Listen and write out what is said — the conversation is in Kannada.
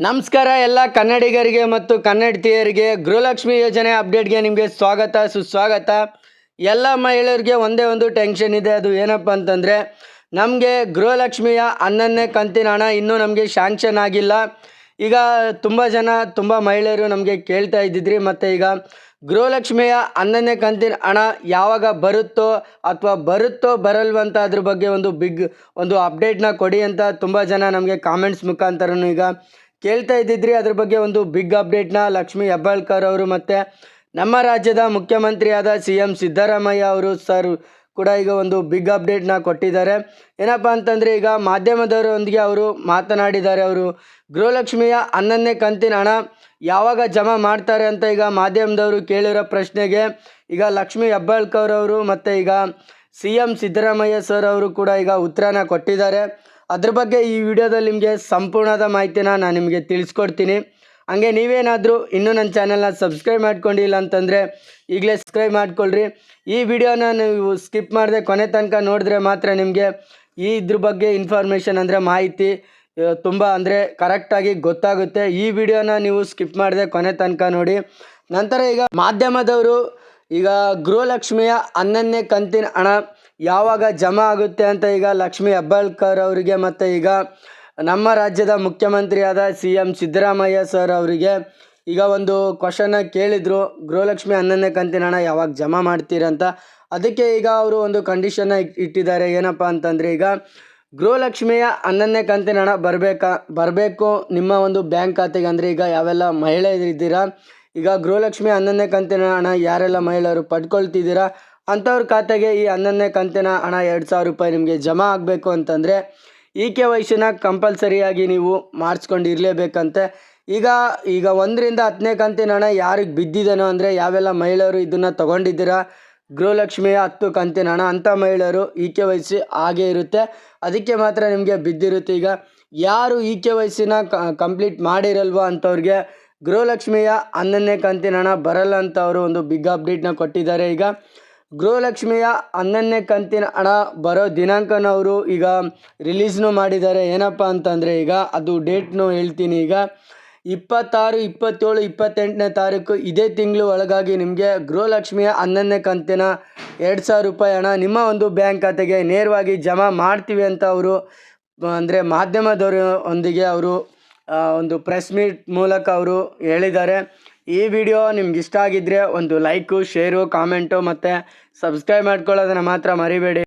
ನಮಸ್ಕಾರ ಎಲ್ಲ ಕನ್ನಡಿಗರಿಗೆ ಮತ್ತು ಕನ್ನಡತಿಯರಿಗೆ ಗೃಹಲಕ್ಷ್ಮಿ ಯೋಜನೆ ಅಪ್ಡೇಟ್ಗೆ ನಿಮಗೆ ಸ್ವಾಗತ, ಸುಸ್ವಾಗತ. ಎಲ್ಲ ಮಹಿಳೆಯರಿಗೆ ಒಂದೇ ಒಂದು ಟೆನ್ಷನ್ ಇದೆ, ಅದು ಏನಪ್ಪ ಅಂತಂದರೆ, ನಮಗೆ ಗೃಹಲಕ್ಷ್ಮಿಯ ಹನ್ನೊಂದನೇ ಕಂತಿನ ಹಣ ಇನ್ನೂ ನಮಗೆ ಶಾಂಕ್ಷನ್ ಆಗಿಲ್ಲ. ಈಗ ತುಂಬ ಜನ, ತುಂಬ ಮಹಿಳೆಯರು ನಮಗೆ ಕೇಳ್ತಾ ಇದ್ದಿದ್ರಿ, ಮತ್ತು ಈಗ ಗೃಹಲಕ್ಷ್ಮಿಯ ಹನ್ನೊಂದನೇ ಕಂತಿನ ಹಣ ಯಾವಾಗ ಬರುತ್ತೋ ಅಥವಾ ಬರುತ್ತೋ ಬರಲ್ವಂತ ಅದ್ರ ಬಗ್ಗೆ ಒಂದು ಬಿಗ್ ಒಂದು ಅಪ್ಡೇಟ್ನ ಕೊಡಿ ಅಂತ ತುಂಬ ಜನ ನಮಗೆ ಕಾಮೆಂಟ್ಸ್ ಮುಖಾಂತರನು ಈಗ ಕೇಳ್ತಾ ಇದ್ದಿದ್ರಿ, ಅದ್ರ ಬಗ್ಗೆ ಒಂದು ಬಿಗ್ ಅಪ್ಡೇಟ್ನ ಲಕ್ಷ್ಮೀ ಹೆಬ್ಬಾಳ್ಕರ್ ಅವರು ಮತ್ತು ನಮ್ಮ ರಾಜ್ಯದ ಮುಖ್ಯಮಂತ್ರಿಯಾದ ಸಿ ಎಂ ಸಿದ್ದರಾಮಯ್ಯ ಅವರು ಸರ್ ಕೂಡ ಈಗ ಒಂದು ಬಿಗ್ ಅಪ್ಡೇಟ್ನ ಕೊಟ್ಟಿದ್ದಾರೆ. ಏನಪ್ಪ ಅಂತಂದರೆ ಈಗ ಮಾಧ್ಯಮದವರೊಂದಿಗೆ ಅವರು ಮಾತನಾಡಿದ್ದಾರೆ, ಅವರು ಗೃಹಲಕ್ಷ್ಮಿಯ ಹನ್ನೊಂದನೇ ಕಂತಿನ ಹಣ ಯಾವಾಗ ಜಮಾ ಮಾಡ್ತಾರೆ ಅಂತ ಈಗ ಮಾಧ್ಯಮದವರು ಕೇಳಿರೋ ಪ್ರಶ್ನೆಗೆ ಈಗ ಲಕ್ಷ್ಮೀ ಹೆಬ್ಬಾಳ್ಕರ್ ಅವರು ಮತ್ತು ಈಗ ಸಿ ಎಂ ಸಿದ್ದರಾಮಯ್ಯ ಸರ್ ಅವರು ಕೂಡ ಈಗ ಉತ್ತರನ ಕೊಟ್ಟಿದ್ದಾರೆ. ಅದ್ರ ಬಗ್ಗೆ ಈ ವಿಡಿಯೋದಲ್ಲಿ ನಿಮಗೆ ಸಂಪೂರ್ಣದ ಮಾಹಿತಿನ ನಾನು ನಿಮಗೆ ತಿಳಿಸ್ಕೊಡ್ತೀನಿ. ಹಂಗೆ ನೀವೇನಾದರೂ ಇನ್ನೂ ನನ್ನ ಚಾನಲ್ನ ಸಬ್ಸ್ಕ್ರೈಬ್ ಮಾಡ್ಕೊಂಡಿಲ್ಲ ಅಂತಂದರೆ ಈಗಲೇ ಸಬ್ಸ್ಕ್ರೈಬ್ ಮಾಡ್ಕೊಳ್ರಿ. ಈ ವಿಡಿಯೋನ ನೀವು ಸ್ಕಿಪ್ ಮಾಡದೆ ಕೊನೆ ತನಕ ನೋಡಿದ್ರೆ ಮಾತ್ರ ನಿಮಗೆ ಈ ಇದ್ರ ಬಗ್ಗೆ ಇನ್ಫಾರ್ಮೇಷನ್ ಅಂದರೆ ಮಾಹಿತಿ ತುಂಬ ಅಂದರೆ ಕರೆಕ್ಟಾಗಿ ಗೊತ್ತಾಗುತ್ತೆ. ಈ ವಿಡಿಯೋನ ನೀವು ಸ್ಕಿಪ್ ಮಾಡದೆ ಕೊನೆ ತನಕ ನೋಡಿ. ನಂತರ ಈಗ ಮಾಧ್ಯಮದವರು ಈಗ ಗೃಹಲಕ್ಷ್ಮಿಯ ಹನ್ನೊಂದನೇ ಕಂತಿನ ಹಣ ಯಾವಾಗ ಜಮಾ ಆಗುತ್ತೆ ಅಂತ ಈಗ ಲಕ್ಷ್ಮಿ ಹೆಬ್ಬಾಳ್ಕರ್ ಅವರಿಗೆ ಮತ್ತು ಈಗ ನಮ್ಮ ರಾಜ್ಯದ ಮುಖ್ಯಮಂತ್ರಿಯಾದ ಸಿ ಎಂ ಸಿದ್ದರಾಮಯ್ಯ ಸರ್ ಅವರಿಗೆ ಈಗ ಒಂದು ಕ್ವಶನ್ನ ಕೇಳಿದರು, ಗೃಹಲಕ್ಷ್ಮಿ ಹನ್ನೊಂದನೇ ಕಂತಿನ ಹಣ ಯಾವಾಗ ಜಮಾ ಮಾಡ್ತೀರಂತ ಅದಕ್ಕೆ ಈಗ ಅವರು ಒಂದು ಕಂಡೀಷನ್ನ ಇಟ್ಟಿದ್ದಾರೆ, ಏನಪ್ಪ ಅಂತಂದರೆ ಈಗ ಗೃಹಲಕ್ಷ್ಮಿಯ ಹನ್ನೊಂದನೇ ಕಂತಿನ ಹಣ ಬರಬೇಕಾ, ಬರಬೇಕು ನಿಮ್ಮ ಒಂದು ಬ್ಯಾಂಕ್ ಖಾತೆಗೆ ಅಂದರೆ ಈಗ ಯಾವೆಲ್ಲ ಇದ್ದೀರಾ ಈಗ ಗೃಹಲಕ್ಷ್ಮಿ ಹನ್ನೊಂದನೇ ಕಂತಿನ ಹಣ ಯಾರೆಲ್ಲ ಮಹಿಳೆಯರು ಪಡ್ಕೊಳ್ತಿದ್ದೀರಾ? ಅಂಥವ್ರ ಖಾತೆಗೆ ಈ ಹನ್ನೊಂದನೇ ಕಂತಿನ ಹಣ ಎರಡು ಸಾವಿರ ರೂಪಾಯಿ ನಿಮಗೆ ಜಮಾ ಆಗಬೇಕು ಅಂತಂದರೆ ಇ ಕೆ ವೈಸಿನ ಕಂಪಲ್ಸರಿಯಾಗಿ ನೀವು ಮಾಡಿಸ್ಕೊಂಡು ಇರಲೇಬೇಕಂತೆ ಈಗ ಈಗ ಒಂದರಿಂದ ಹತ್ತನೇ ಕಂತಿನ ಹಣ ಯಾರಿಗೆ ಬಿದ್ದಿದನೋ ಅಂದರೆ ಯಾವೆಲ್ಲ ಮಹಿಳೆಯರು ಇದನ್ನು ತೊಗೊಂಡಿದ್ದೀರಾ? ಗೃಹಲಕ್ಷ್ಮಿಯ ಹತ್ತು ಕಂತಿನ ಹಣ ಅಂಥ ಮಹಿಳೆಯರು ಇ ಕೆ ವೈಸಿ ಹಾಗೇ ಇರುತ್ತೆ. ಅದಕ್ಕೆ ಮಾತ್ರ ನಿಮಗೆ ಬಿದ್ದಿರುತ್ತೆ. ಈಗ ಯಾರು ಇ ಕೆ ವೈಸಿನ ಕಂಪ್ಲೀಟ್ ಮಾಡಿರಲ್ವೋ ಅಂಥವ್ರಿಗೆ ಗೃಹಲಕ್ಷ್ಮಿಯ ಹನ್ನೊಂದನೇ ಕಂತಿನ ಹಣ ಬರಲ್ಲ ಅಂತ ಅವರು ಒಂದು ಬಿಗ್ ಅಪ್ಡೇಟ್ನ ಕೊಟ್ಟಿದ್ದಾರೆ. ಈಗ ಗೃಹಲಕ್ಷ್ಮಿಯ ಹನ್ನೊಂದನೇ ಕಂತಿನ ಹಣ ಬರೋ ದಿನಾಂಕನ ಅವರು ಈಗ ರಿಲೀಸ್ನು ಮಾಡಿದ್ದಾರೆ. ಏನಪ್ಪ ಅಂತಂದರೆ ಈಗ ಅದು ಡೇಟ್ನು ಹೇಳ್ತೀನಿ. ಈಗ ಇಪ್ಪತ್ತಾರು, ಇಪ್ಪತ್ತೇಳು, ಇಪ್ಪತ್ತೆಂಟನೇ ತಾರೀಕು ಇದೇ ತಿಂಗಳು ಒಳಗಾಗಿ ನಿಮಗೆ ಗೃಹಲಕ್ಷ್ಮಿಯ ಹನ್ನೊಂದನೇ ಕಂತಿನ ಎರಡು ಸಾವಿರ ರೂಪಾಯಿ ಹಣ ನಿಮ್ಮ ಒಂದು ಬ್ಯಾಂಕ್ ಖಾತೆಗೆ ನೇರವಾಗಿ ಜಮಾ ಮಾಡ್ತೀವಿ ಅಂತ ಅವರು, ಅಂದರೆ ಮಾಧ್ಯಮದವರೊಂದಿಗೆ ಅವರು ಒಂದು ಪ್ರೆಸ್ ಮೀಟ್ ಮೂಲಕ ಅವರು ಹೇಳಿದ್ದಾರೆ. ಈ ವಿಡಿಯೋ ನಿಮ್ಗೆ ಇಷ್ಟ ಆಗಿದ್ದರೆ ಒಂದು ಲೈಕು ಶೇರು ಕಾಮೆಂಟು ಮತ್ತು ಸಬ್ಸ್ಕ್ರೈಬ್ ಮಾಡ್ಕೊಳ್ಳೋದನ್ನು ಮಾತ್ರ ಮರಿಬೇಡಿ.